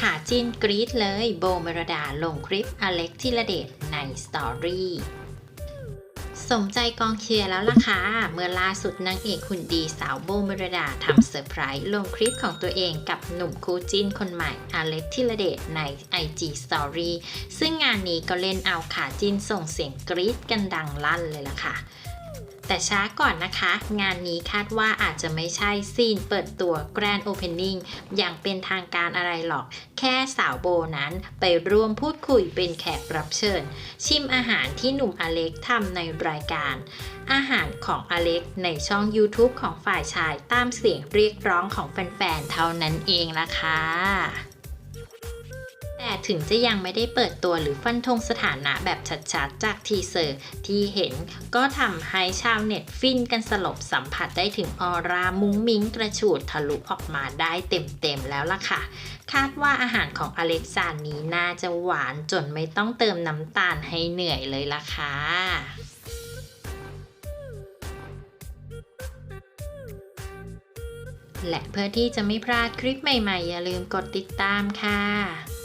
ขาจิ้นกรี๊ดเลยโบเมรดาลงคลิปอเล็กธิระเดชในสตอรี่สมใจกองเชียร์แล้วล่ะค่ะเมื่อล่าสุดนางเอกหุ่นดีสาวโบเมรดาทำเซอร์ไพรส์ลงคลิปของตัวเองกับหนุ่มคู่จิ้นคนใหม่อเล็กธิระเดชใน IG Story ซึ่งงานนี้ก็เล่นเอาขาจิ้นส่งเสียงกรี๊ดกันดังลั่นเลยล่ะค่ะ แต่ช้าก่อนนะคะ งานนี้คาดว่าอาจจะไม่ใช่ซีนเปิดตัว Grand Opening อย่างเป็นทางการอะไรหรอก แค่สาวโบนั้นไปร่วมพูดคุยเป็นแขกรับเชิญ ชิมอาหารที่หนุ่มอเล็กทำในรายการ อาหารของอเล็กในช่อง YouTube ของฝ่ายชายตามเสียงเรียกร้องของแฟนๆเท่านั้นเองล่ะค่ะ ถึงจะยังไม่ได้เปิดตัวหรือฟันธงสถานะแบบชัดๆ จากทีเซอร์ที่เห็นก็ทำให้ชาวเน็ตฟินกันสลบสัมผัสได้ถึงออรามุ้งมิ้งกระฉูดทะลุออกมาได้เต็มๆแล้วล่ะค่ะ คาดว่าอาหารของอเล็กซานนี้น่าจะหวานจนไม่ต้องเติมน้ำตาลให้เหนื่อยเลยล่ะค่ะและเพื่อที่จะไม่พลาดคลิปใหม่ๆ อย่าลืมกดติดตามค่ะ